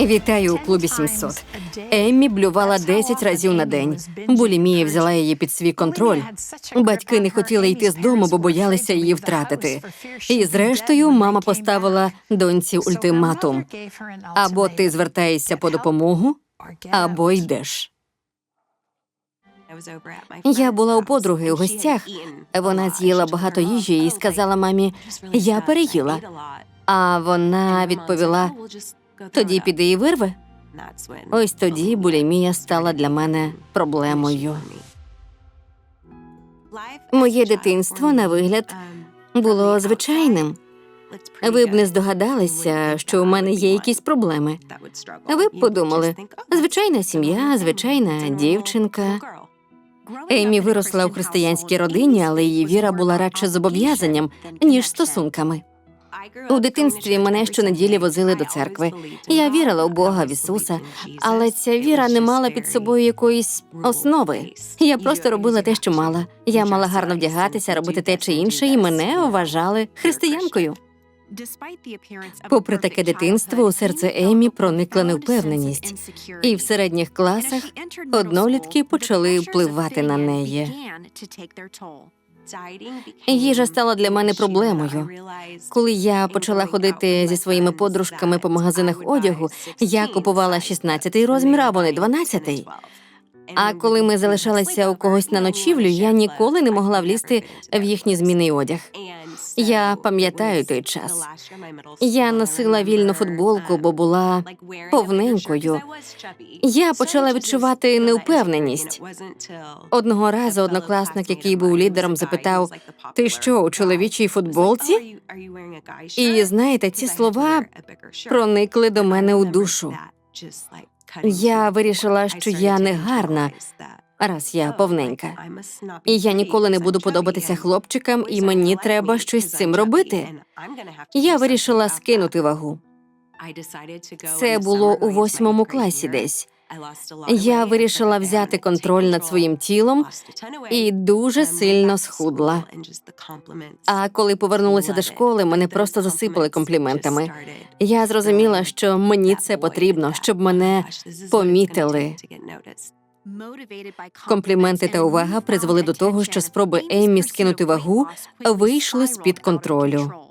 Вітаю у клубі 700. Еммі блювала 10 разів на день. Булімія взяла її під свій контроль. Батьки не хотіли йти з дому, бо боялися її втратити. І зрештою, мама поставила доньці ультиматум: або ти звертаєшся по допомогу, або йдеш. Я була у подруги у гостях. Вона з'їла багато їжі і сказала мамі: Я переїла. А вона відповіла: тоді піди і вирви. Ось тоді булімія стала для мене проблемою. Моє дитинство, на вигляд, було звичайним. Ви б не здогадалися, що у мене є якісь проблеми. Ви б подумали, звичайна сім'я, звичайна дівчинка. Емі виросла у християнській родині, але її віра була радше зобов'язанням, ніж стосунками. У дитинстві мене щонеділі возили до церкви. Я вірила у Бога в Ісуса, але ця віра не мала під собою якоїсь основи. Я просто робила те, що мала. Я мала гарно вдягатися, робити те чи інше, і мене вважали християнкою. Попри таке дитинство, у серце Емі проникла невпевненість, і в середніх класах однолітки почали впливати на неї. Їжа стала для мене проблемою. Коли я почала ходити зі своїми подружками по магазинах одягу, я купувала 16-й розмір, а вони 12-й. А коли ми залишалися у когось на ночівлю, я ніколи не могла влізти в їхні зміни одяг. Я пам'ятаю той час. Я носила вільну футболку, бо була повненькою. Я почала відчувати неупевненість. Одного разу однокласник, який був лідером, запитав: Ти що, у чоловічій футболці? І знаєте, ці слова проникли до мене у душу. Я вирішила, що я не гарна, раз я повненька. І я ніколи не буду подобатися хлопчикам, і мені треба щось з цим робити. Я вирішила скинути вагу. Це було у восьмому класі десь. Я вирішила взяти контроль над своїм тілом і дуже сильно схудла. А коли повернулася до школи, мене просто засипали компліментами. Я зрозуміла, що мені це потрібно, щоб мене помітили. Компліменти та увага призвели до того, що спроби Еммі скинути вагу вийшли з під контролю.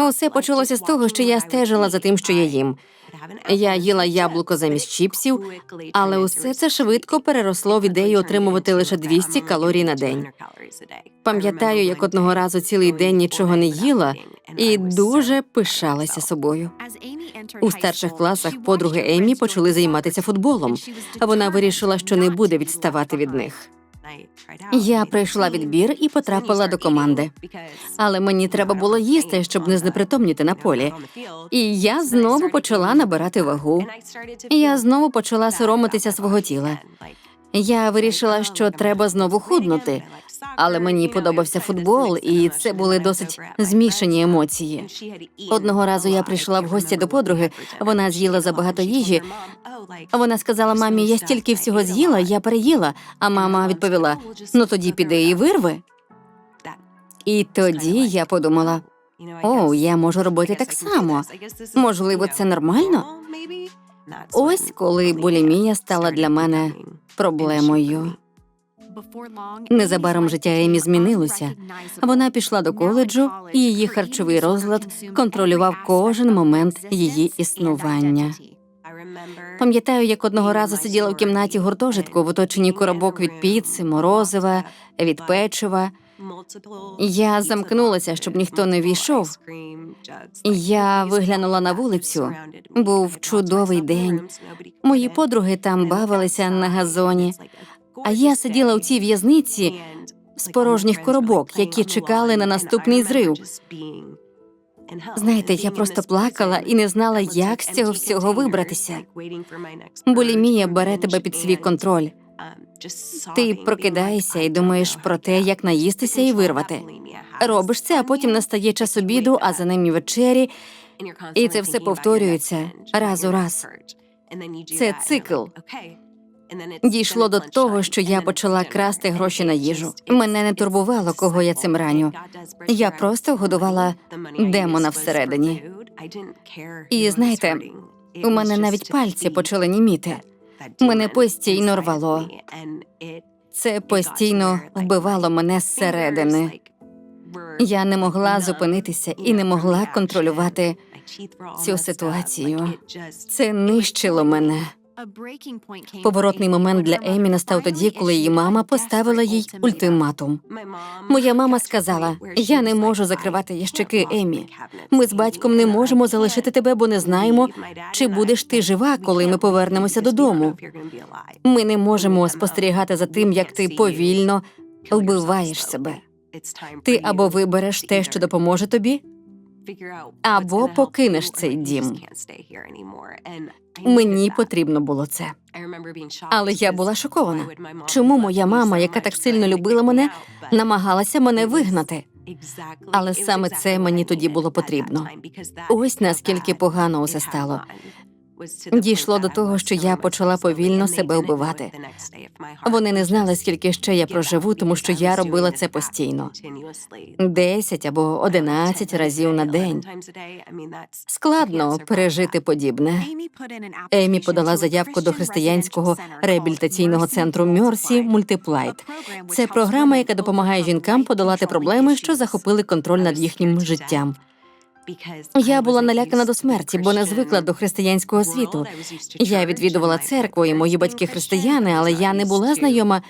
Усе почалося з того, що я стежила за тим, що я їм. Я їла яблуко замість чіпсів, але усе це швидко переросло в ідею отримувати лише 200 калорій на день. Пам'ятаю, як одного разу цілий день нічого не їла і дуже пишалася собою. У старших класах подруги Емі почали займатися футболом. Вона вирішила, що не буде відставати від них. Я пройшла відбір і потрапила до команди. Але мені треба було їсти, щоб не знепритомніти на полі. І я знову почала набирати вагу. Я знову почала соромитися свого тіла. Я вирішила, що треба знову худнути, але мені подобався футбол, і це були досить змішані емоції. Одного разу я прийшла в гості до подруги. Вона з'їла забагато їжі. Вона сказала мамі: я стільки всього з'їла, я переїла. А мама відповіла: ну тоді піди і вирви. І тоді я подумала: о, я можу робити так само. Можливо, це нормально. Ось коли булімія стала для мене проблемою. Незабаром життя Емі змінилося. Вона пішла до коледжу, і її харчовий розлад контролював кожен момент її існування. Пам'ятаю, як одного разу сиділа в кімнаті гуртожитку в оточенні коробок від піци, морозива, від печива. Я замкнулася, щоб ніхто не війшов. Я виглянула на вулицю. Був чудовий день. Мої подруги там бавилися на газоні. А я сиділа у цій в'язниці з порожніх коробок, які чекали на наступний зрив. Знаєте, я просто плакала і не знала, як з цього всього вибратися. Булімія бере тебе під свій контроль. Ти прокидаєшся і думаєш про те, як наїстися і вирвати. Робиш це, а потім настає час обіду, а за ним і вечері, і це все повторюється раз у раз. Це цикл. Дійшло до того, що я почала красти гроші на їжу. Мене не турбувало, кого я цим раню. Я просто годувала демона всередині. І знаєте, У мене навіть пальці почали німіти. Мене постійно рвало. Це постійно вбивало мене зсередини. Я не могла зупинитися і не могла контролювати цю ситуацію. Це нищило мене. Поворотний момент для Емі настав тоді, коли її мама поставила їй ультиматум. Моя мама сказала: Я не можу закривати ящики Емі. Ми з батьком не можемо залишити тебе, бо не знаємо, чи будеш ти жива, коли ми повернемося додому. Ми не можемо спостерігати за тим, як ти повільно вбиваєш себе. Ти або вибереш те, що допоможе тобі, або покинеш цей дім. Мені потрібно було це. Але я була шокована. Чому моя мама, яка так сильно любила мене, намагалася мене вигнати? Але саме це мені тоді було потрібно. Ось наскільки погано усе стало. Дійшло до того, що я почала повільно себе вбивати. Вони не знали, скільки ще я проживу, тому що я робила це постійно. Десять або одинадцять разів на день. Складно пережити подібне. Емі подала заявку до християнського реабілітаційного центру Мерсі Мультиплайт. Це програма, яка допомагає жінкам подолати проблеми, що захопили контроль над їхнім життям. Я була налякана до смерті, бо не звикла до християнського світу. Я відвідувала церкву, і мої батьки християни, але я не була знайома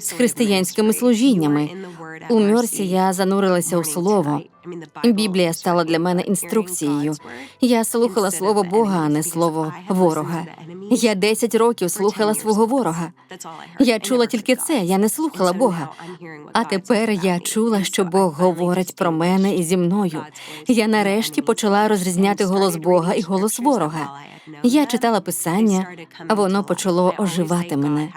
з християнськими служіннями. У Мерсі я занурилася у слово. Біблія стала для мене інструкцією. Я слухала слово Бога, а не слово ворога. Я 10 років слухала свого ворога. Я чула тільки це, я не слухала Бога. А тепер я чула, що Бог говорить про мене і зі мною. Я нарешті почала розрізняти голос Бога і голос ворога. Я читала писання, а воно почало оживати мене.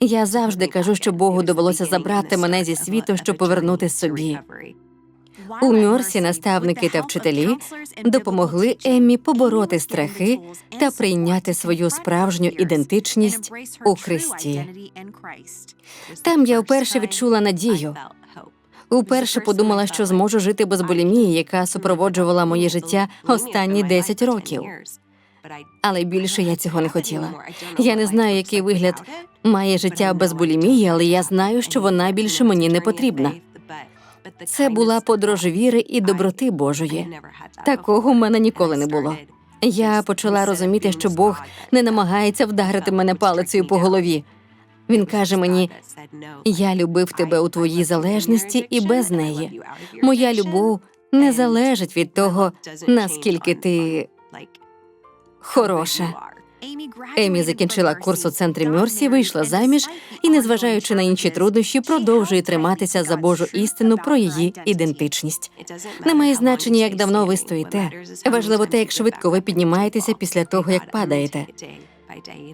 Я завжди кажу, що Богу довелося забрати мене зі світу, щоб повернути собі. У Мьорсі наставники та вчителі допомогли Еммі побороти страхи та прийняти свою справжню ідентичність у Христі. Там я вперше відчула надію. Уперше подумала, що зможу жити без булімії, яка супроводжувала моє життя останні 10 років. Але більше я цього не хотіла. Я не знаю, який вигляд має життя без булімії, але я знаю, що вона більше мені не потрібна. Це була подорож віри і доброти Божої. Такого в мене ніколи не було. Я почала розуміти, що Бог не намагається вдарити мене палицею по голові. Він каже мені: я любив тебе у твоїй залежності і без неї. Моя любов не залежить від того, наскільки ти хороша. Емі закінчила курс у центрі Мерсі, вийшла заміж і, незважаючи на інші труднощі, продовжує триматися за Божу істину про її ідентичність. Немає значення, як давно ви стоїте. Важливо те, як швидко ви піднімаєтеся після того, як падаєте.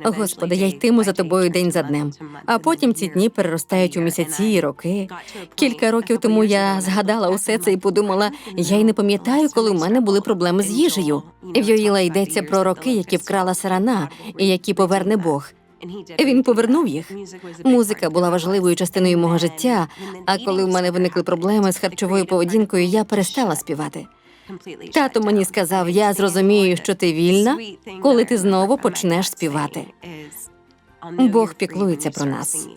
Господи, я йтиму за тобою день за днем. А потім ці дні переростають у місяці і роки. Кілька років тому я згадала усе це і подумала, я й не пам'ятаю, коли в мене були проблеми з їжею. В Йоїла йдеться про роки, які вкрала сарана, і які поверне Бог. Він повернув їх. Музика була важливою частиною мого життя. А коли в мене виникли проблеми з харчовою поведінкою, я перестала співати. Тато мені сказав: я зрозумію, що ти вільна, коли ти знову почнеш співати. Бог піклується про нас.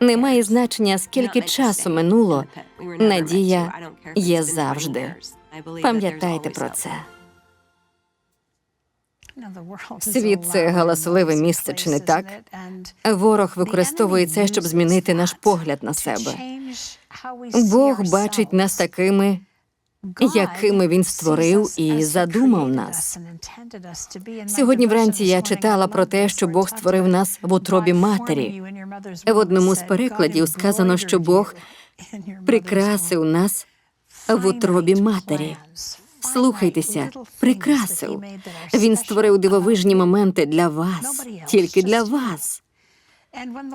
Немає значення, скільки часу минуло. Надія є завжди. Пам'ятайте про це. Світ це галасливе місце, чи не так? Ворог використовує це, щоб змінити наш погляд на себе. Бог бачить нас такими, якими він створив і задумав нас. Сьогодні вранці я читала про те, що Бог створив нас в утробі матері. В одному з перекладів сказано, що Бог прикрасив нас в утробі матері. Слухайтеся, прикрасив. Він створив дивовижні моменти для вас, тільки для вас.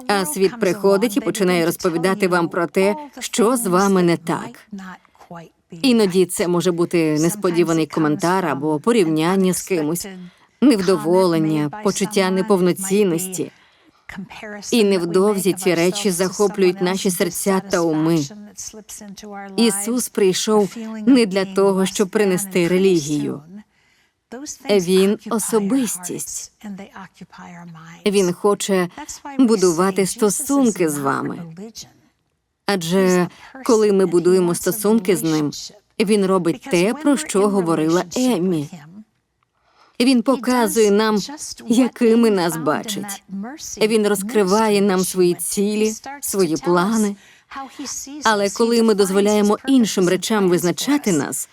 А світ приходить і починає розповідати вам про те, що з вами не так. Іноді це може бути несподіваний коментар або порівняння з кимось, невдоволення, почуття неповноцінності. І невдовзі ці речі захоплюють наші серця та уми. Ісус прийшов не для того, щоб принести релігію. Він особистість. Він хоче будувати стосунки з вами. Адже коли ми будуємо стосунки з ним, він робить те, про що говорила Еммі. Він показує нам, якими нас бачить. Він розкриває нам свої цілі, свої плани. Але коли ми дозволяємо іншим речам визначати нас,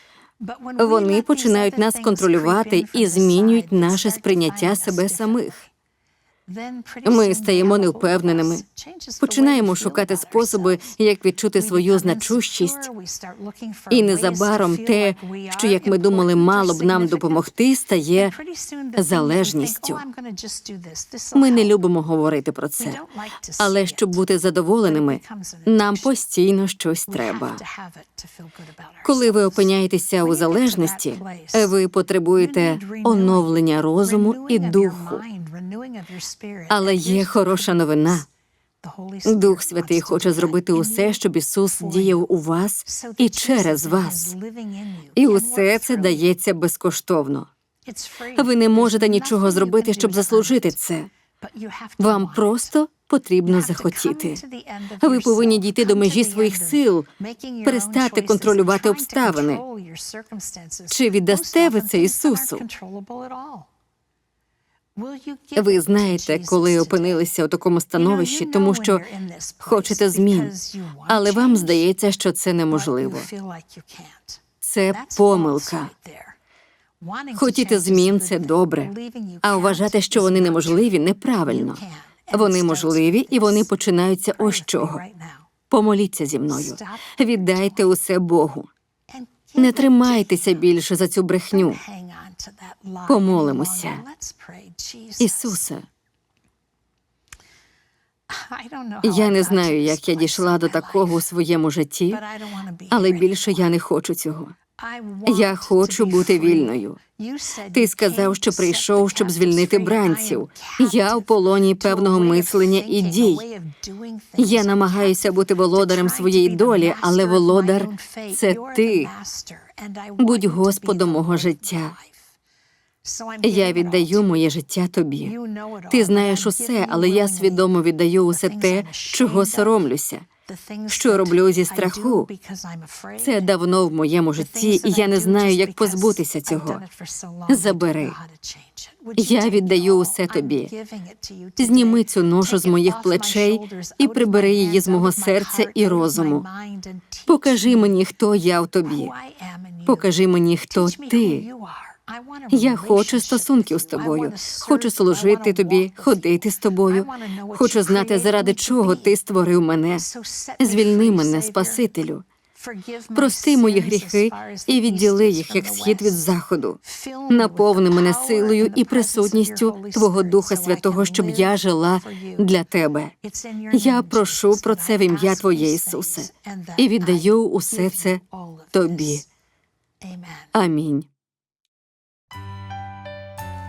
вони починають нас контролювати і змінюють наше сприйняття себе самих. Ми стаємо невпевненими, починаємо шукати способи, як відчути свою значущість. І незабаром те, що, як ми думали, мало б нам допомогти, стає залежністю. Ми не любимо говорити про це, але щоб бути задоволеними, нам постійно щось треба. Коли ви опиняєтеся у залежності, ви потребуєте оновлення розуму і духу. Але є хороша новина. Дух Святий хоче зробити усе, щоб Ісус діяв у вас і через вас. І усе це дається безкоштовно. Ви не можете нічого зробити, щоб заслужити це. Вам просто потрібно захотіти. Ви повинні дійти до межі своїх сил, перестати контролювати обставини. Чи віддасте ви це Ісусу? Ви знаєте, коли опинилися у такому становищі, тому що хочете змін, але вам здається, що це неможливо. Це помилка. Хотіти змін це добре, а вважати, що вони неможливі, неправильно. Вони можливі і вони починаються ось чого. Помоліться зі мною. Віддайте усе Богу. Не тримайтеся більше за цю брехню. Помолимося. Ісусе, я не знаю, як я дійшла до такого у своєму житті, але більше я не хочу цього. Я хочу бути вільною. Ти сказав, що прийшов, щоб звільнити бранців. Я в полоні певного мислення і дій. Я намагаюся бути володарем своєї долі, але володар це ти. Будь господом мого життя. Я віддаю моє життя тобі. Ти знаєш усе, але я свідомо віддаю усе те, чого соромлюся. що роблю зі страху. Це давно в моєму житті, і я не знаю, як позбутися цього. Забери. Я віддаю усе тобі. Зніми цю ношу з моїх плечей і прибери її з мого серця і розуму. Покажи мені, хто я в тобі. Покажи мені, хто ти. Я хочу стосунків з тобою. Хочу служити тобі, ходити з тобою. Хочу знати, заради чого ти створив мене. Звільни мене, Спасителю. Прости мої гріхи і відділи їх як схід від заходу. Наповни мене силою і присутністю Твого Духа Святого, щоб я жила для тебе. Я прошу про це в ім'я Твоє Ісусе і віддаю усе це тобі. Амінь.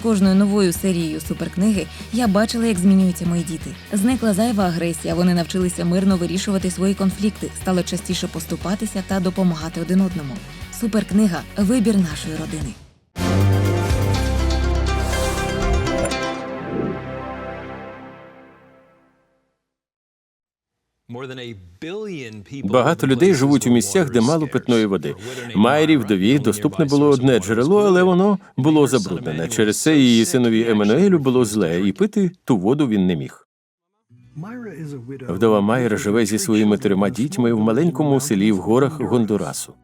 З кожною новою серією суперкниги я бачила, як змінюються мої діти. Зникла зайва агресія. Вони навчилися мирно вирішувати свої конфлікти, стало частіше поступатися та допомагати один одному. Суперкнига вибір нашої родини. Багато людей живуть у місцях, де мало питної води. Майрі вдові доступне було одне джерело, але воно було забруднене. Через це її синові Еммануелю було зле, і пити ту воду він не міг. Вдова Майра живе зі своїми трьома дітьми в маленькому селі в горах Гондурасу.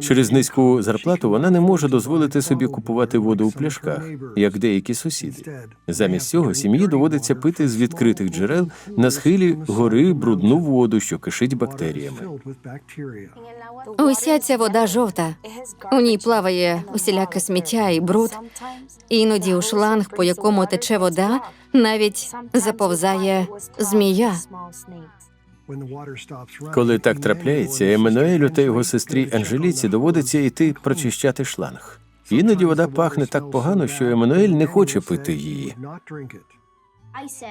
Через низьку зарплату вона не може дозволити собі купувати воду у пляшках, як деякі сусіди. Замість цього сім'ї доводиться пити з відкритих джерел на схилі гори брудну воду, що кишить бактеріями. Уся ця вода жовта. У ній плаває усіляке сміття і бруд. Іноді у шланг, по якому тече вода, навіть заповзає змія. Коли так трапляється, Еммануелю та його сестрі Анжеліці доводиться йти прочищати шланг. Іноді вода пахне так погано, що Еммануель не хоче пити її.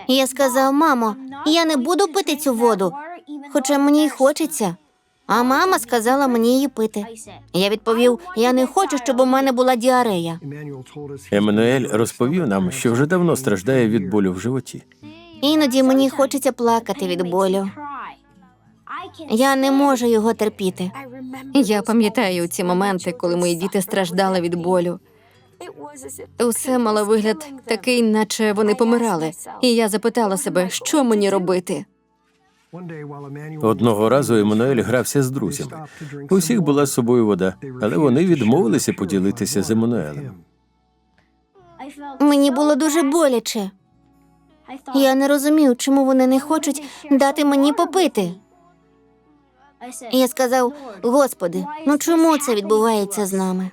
Я сказав, мамо, я не буду пити цю воду, хоча мені й хочеться. А мама сказала мені її пити. Я відповів: я не хочу, щоб у мене була діарея. Еммануель розповів нам, що вже давно страждає від болю в животі. Іноді мені хочеться плакати від болю. Я не можу його терпіти. Я пам'ятаю ці моменти, коли мої діти страждали від болю. Усе мало вигляд такий, наче вони помирали. І я запитала себе, що мені робити. Одного разу Еммануель грався з друзями. У всіх була з собою вода, але вони відмовилися поділитися з Еммануелем. Мені було дуже боляче. Я не розумів, чому вони не хочуть дати мені попити. Я сказав: Господи, ну чому це відбувається з нами?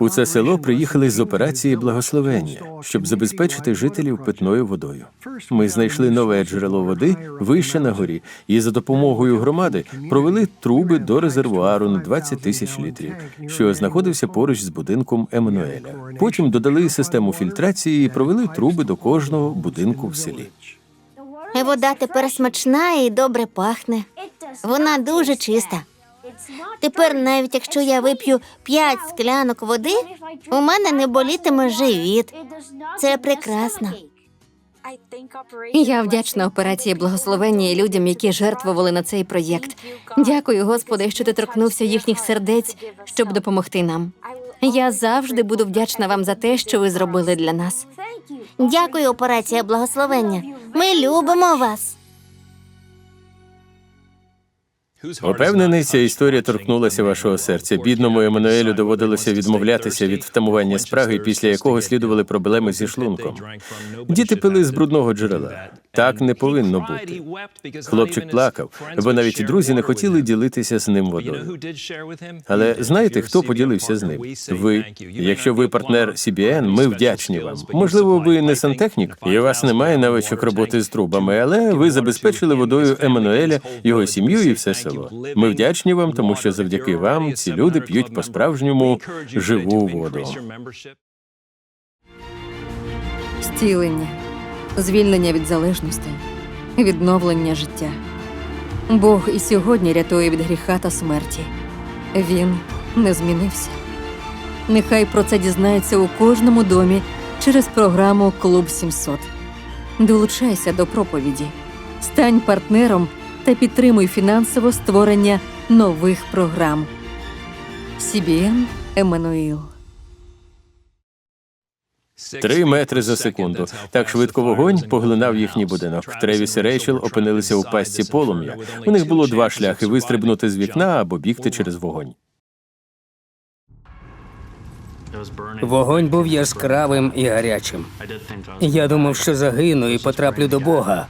У це село приїхали з операції благословення, щоб забезпечити жителів питною водою. Ми знайшли нове джерело води вище на горі, і за допомогою громади провели труби до резервуару на 20 тисяч літрів, що знаходився поруч з будинком Еммануеля. Потім додали систему фільтрації і провели труби до кожного будинку в селі. Вода тепер смачна і добре пахне. Вона дуже чиста. Тепер, навіть якщо я вип'ю п'ять склянок води, у мене не болітиме живіт. Це прекрасно. Я вдячна операції благословення і людям, які жертвували на цей проєкт. Дякую, Господи, що ти торкнувся їхніх сердець, щоб допомогти нам. Я завжди буду вдячна вам за те, що ви зробили для нас. Дякую, операція благословення. Ми любимо вас. Упевнений, ця історія торкнулася вашого серця. Бідному Еммануелю доводилося відмовлятися від втамування спраги, після якого слідували проблеми зі шлунком. Діти пили з брудного джерела. Так не повинно бути. Хлопчик плакав, бо навіть друзі не хотіли ділитися з ним водою. Але знаєте, хто поділився з ним? Ви. Якщо ви партнер CBN, ми вдячні вам. Можливо, ви не сантехнік, і у вас немає навичок роботи з трубами, але ви забезпечили водою Еммануеля, його сім'ю і все село. Ми вдячні вам, тому що завдяки вам ці люди п'ють по-справжньому живу воду. Стілення, звільнення від залежностей, відновлення життя. Бог і сьогодні рятує від гріха та смерті. Він не змінився. Нехай про це дізнається у кожному домі через програму Клуб 700. Долучайся до проповіді, стань партнером та підтримуй фінансово створення нових програм. CBN Еммануїл. Три метри за секунду. Так швидко вогонь поглинав їхній будинок. Тревіс і Рейчел опинилися у пастці полум'я. У них було два шляхи: вистрибнути з вікна або бігти через вогонь. Вогонь був яскравим і гарячим. Я думав, що загину і потраплю до Бога.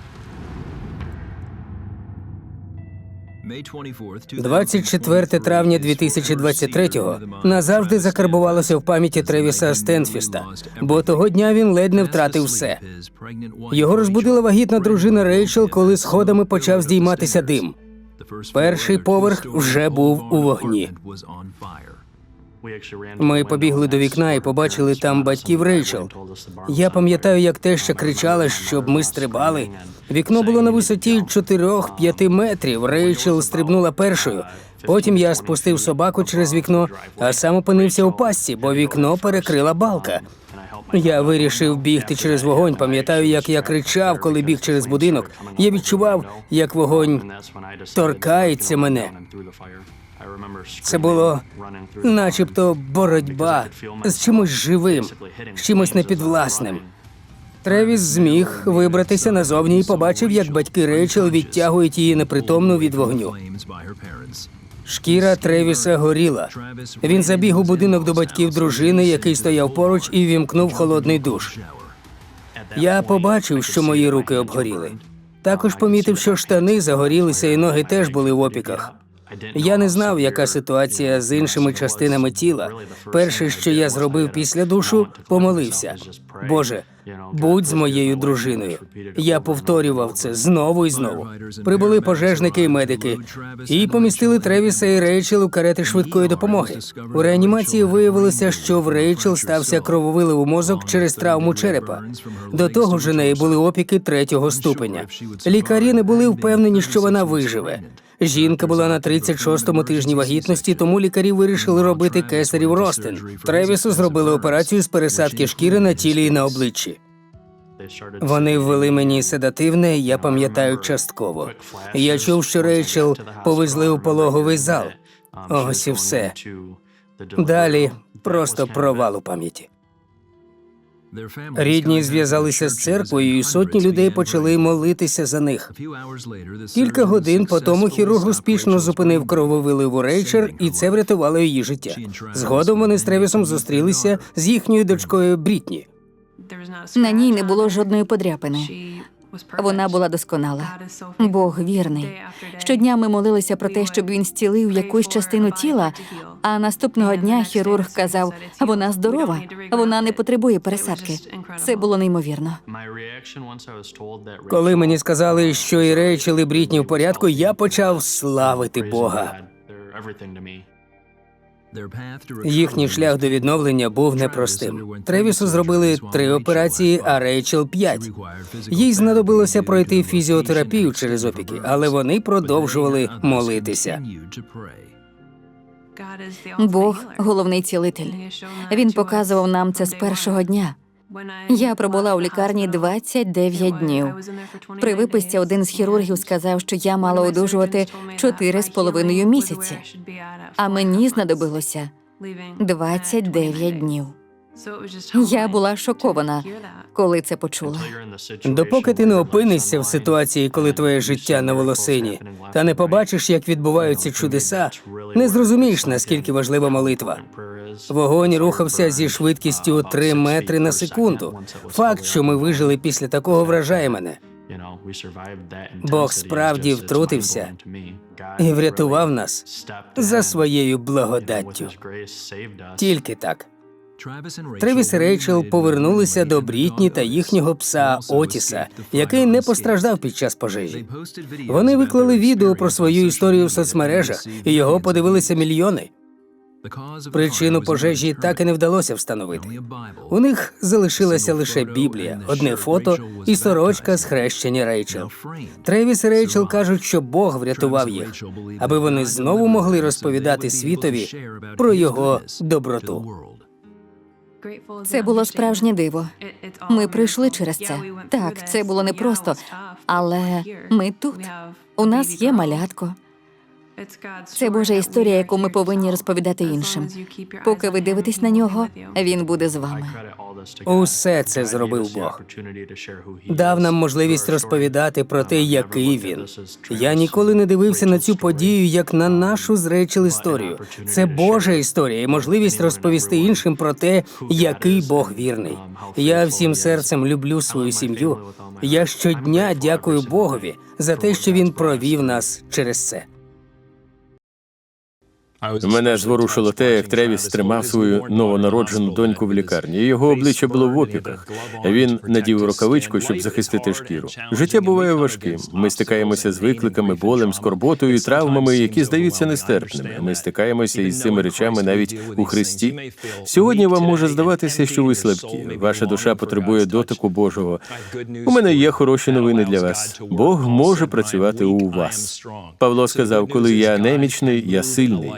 24 травня 2023-го назавжди закарбувалося в пам'яті Тревіса Стенфіста, бо того дня він ледь не втратив все. Його розбудила вагітна дружина Рейчел, коли сходами почав здійматися дим. Перший поверх вже був у вогні. Ми побігли до вікна і побачили там батьків Рейчел. Я пам'ятаю, як те, що кричала, щоб ми стрибали. Вікно було на висоті 4-5 метрів. Рейчел стрибнула першою. Потім я спустив собаку через вікно, а сам опинився у пастці, бо вікно перекрила балка. Я вирішив бігти через вогонь. Пам'ятаю, як я кричав, коли біг через будинок. Я відчував, як вогонь торкається мене. Це було начебто боротьба з чимось живим, з чимось непідвласним. Тревіс зміг вибратися назовні і побачив, як батьки Рейчел відтягують її непритомну від вогню. Шкіра Тревіса горіла. Він забіг у будинок до батьків дружини, який стояв поруч, і вімкнув холодний душ. Я побачив, що мої руки обгоріли. Також помітив, що штани загорілися, і ноги теж були в опіках. Я не знав, яка ситуація з іншими частинами тіла. Перше, що я зробив після душу, помолився. Боже, будь з моєю дружиною. Я повторював це знову і знову. Прибули пожежники і медики і помістили Тревіса і Рейчел у карети швидкої допомоги. У реанімації виявилося, що в Рейчел стався крововилив у мозок через травму черепа. До того ж, у неї були опіки третього ступеня. Лікарі не були впевнені, що вона виживе. Жінка була на 36-му тижні вагітності, тому лікарі вирішили робити кесарів ростин. Тревісу зробили операцію з пересадки шкіри на тілі і на обличчі. Вони ввели мені седативне, я пам'ятаю частково. Я чув, що Рейчел повезли у пологовий зал. Ось і все. Далі просто провал у пам'яті. Рідні зв'язалися з церквою, і сотні людей почали молитися за них. Кілька годин по тому хірург успішно зупинив крововилив у Рейчер, і це врятувало її життя. Згодом вони з Тревісом зустрілися з їхньою дочкою Брітні. На ній не було жодної подряпини. Вона була досконала. Бог вірний. Щодня ми молилися про те, щоб він зцілив якусь частину тіла. А наступного дня хірург казав: вона здорова, вона не потребує пересадки. Це було неймовірно. Коли мені сказали, що і Рейчел, і Брітні в порядку, я почав славити Бога. Їхній шлях до відновлення був непростим. Тревісу зробили три операції, а Рейчел п'ять. Їй знадобилося пройти фізіотерапію через опіки, але вони продовжували молитися. Бог головний цілитель. Він показував нам це з першого дня. Я пробула у лікарні 29 днів. При виписці один з хірургів сказав, що я мала одужувати чотири з половиною місяці, а мені знадобилося 29 днів. Я була шокована, коли це почула. Допоки ти не опинишся в ситуації, коли твоє життя на волосині, та не побачиш, як відбуваються чудеса, не зрозумієш, наскільки важлива молитва. Вогонь рухався зі швидкістю 3 метри на секунду. Факт, що ми вижили після такого, вражає мене. Бог справді втрутився і врятував нас за своєю благодаттю. Тільки так. Тревіс і Рейчел повернулися до Брітні та їхнього пса Отіса, який не постраждав під час пожежі. Вони виклали відео про свою історію в соцмережах, і його подивилися мільйони. Причину пожежі так і не вдалося встановити. У них залишилася лише Біблія, одне фото і сорочка з хрещення Рейчел. Тревіс і Рейчел кажуть, що Бог врятував їх, аби вони знову могли розповідати світові про його доброту. Це було справжнє диво. Ми прийшли через це. Так, це було непросто, але ми тут. У нас є малятко. Це Божа історія, яку ми повинні розповідати іншим. Поки ви дивитесь на нього, він буде з вами. Усе це зробив Бог. Дав нам можливість розповідати про те, який він. Я ніколи не дивився на цю подію як на нашу з Рейчел історію. Це Божа історія і можливість розповісти іншим про те, який Бог вірний. Я всім серцем люблю свою сім'ю. Я щодня дякую Богові за те, що він провів нас через це. Мене зворушило те, як Тревіс тримав свою новонароджену доньку в лікарні. Його обличчя було в опіках. Він надів рукавичку, щоб захистити шкіру. Життя буває важким. Ми стикаємося з викликами, болем, скорботою і травмами, які здаються нестерпними. Ми стикаємося із цими речами навіть у Христі. Сьогодні вам може здаватися, що ви слабкі. Ваша душа потребує дотику Божого. У мене є хороші новини для вас. Бог може працювати у вас. Павло сказав, коли я немічний, я сильний.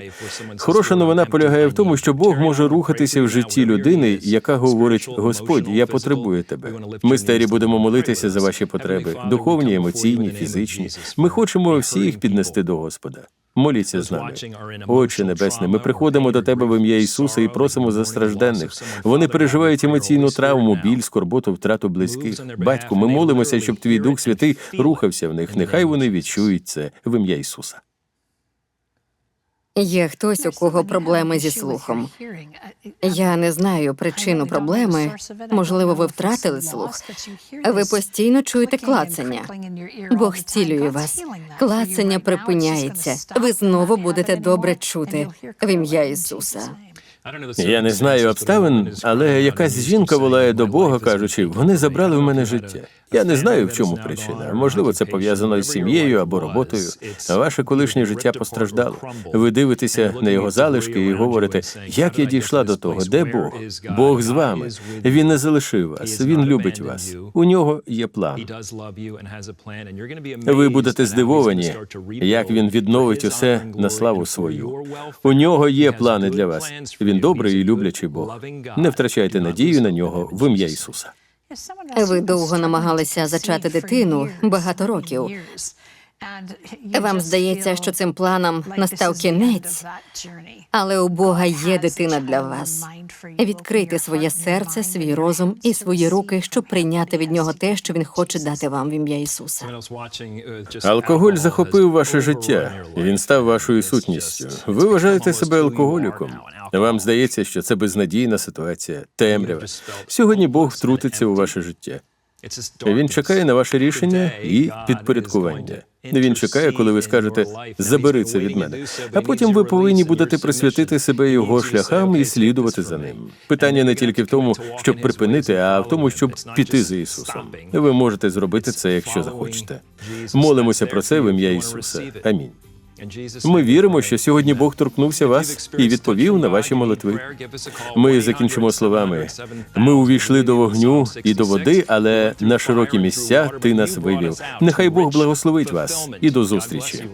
Хороша новина полягає в тому, що Бог може рухатися в житті людини, яка говорить: Господь, я потребую тебе. Ми старі будемо молитися за ваші потреби, духовні, емоційні, фізичні. Ми хочемо всі їх піднести до Господа. Моліться з нами. Отче Небесне, ми приходимо до Тебе в ім'я Ісуса і просимо за стражденних. Вони переживають емоційну травму, біль, скорботу, втрату близьких. Батьку, ми молимося, щоб Твій Дух Святий рухався в них. Нехай вони відчують це в ім'я Ісуса. Є хтось, у кого проблеми зі слухом. Я не знаю причину проблеми. Можливо, ви втратили слух. Ви постійно чуєте клацання. Бог зцілює вас. Клацання припиняється. Ви знову будете добре чути в ім'я Ісуса. Я не знаю обставин, але якась жінка волає до Бога, кажучи, вони забрали в мене життя. Я не знаю, в чому причина. Можливо, це пов'язано з сім'єю або роботою. Ваше колишнє життя постраждало. Ви дивитеся на його залишки і говорите, як я дійшла до того, де Бог? Бог з вами. Він не залишив вас. Він любить вас. У нього є план. Ви будете здивовані, як він відновить усе на славу свою. У нього є плани для вас. Він добрий і люблячий Бог. Не втрачайте надію на нього в ім'я Ісуса. Ви довго намагалися зачати дитину багато років. Вам здається, що цим планам настав кінець, але у Бога є дитина для вас. Відкрийте своє серце, свій розум і свої руки, щоб прийняти від нього те, що він хоче дати вам в ім'я Ісуса. Алкоголь захопив ваше життя. Він став вашою сутністю. Ви вважаєте себе алкоголіком. Вам здається, що це безнадійна ситуація, темрява. Сьогодні Бог втрутиться у ваше життя. Він чекає на ваше рішення і підпорядкування. Він чекає, коли ви скажете забери це від мене. А потім ви повинні будете присвятити себе його шляхам і слідувати за ним. Питання не тільки в тому, щоб припинити, а в тому, щоб піти за Ісусом. Ви можете зробити це, якщо захочете. Молимося про це в ім'я Ісуса. Амінь. Ми віримо, що сьогодні Бог торкнувся вас і відповів на ваші молитви. Ми закінчимо словами: ми увійшли до вогню і до води, але на широкі місця ти нас вивів. Нехай Бог благословить вас і до зустрічі.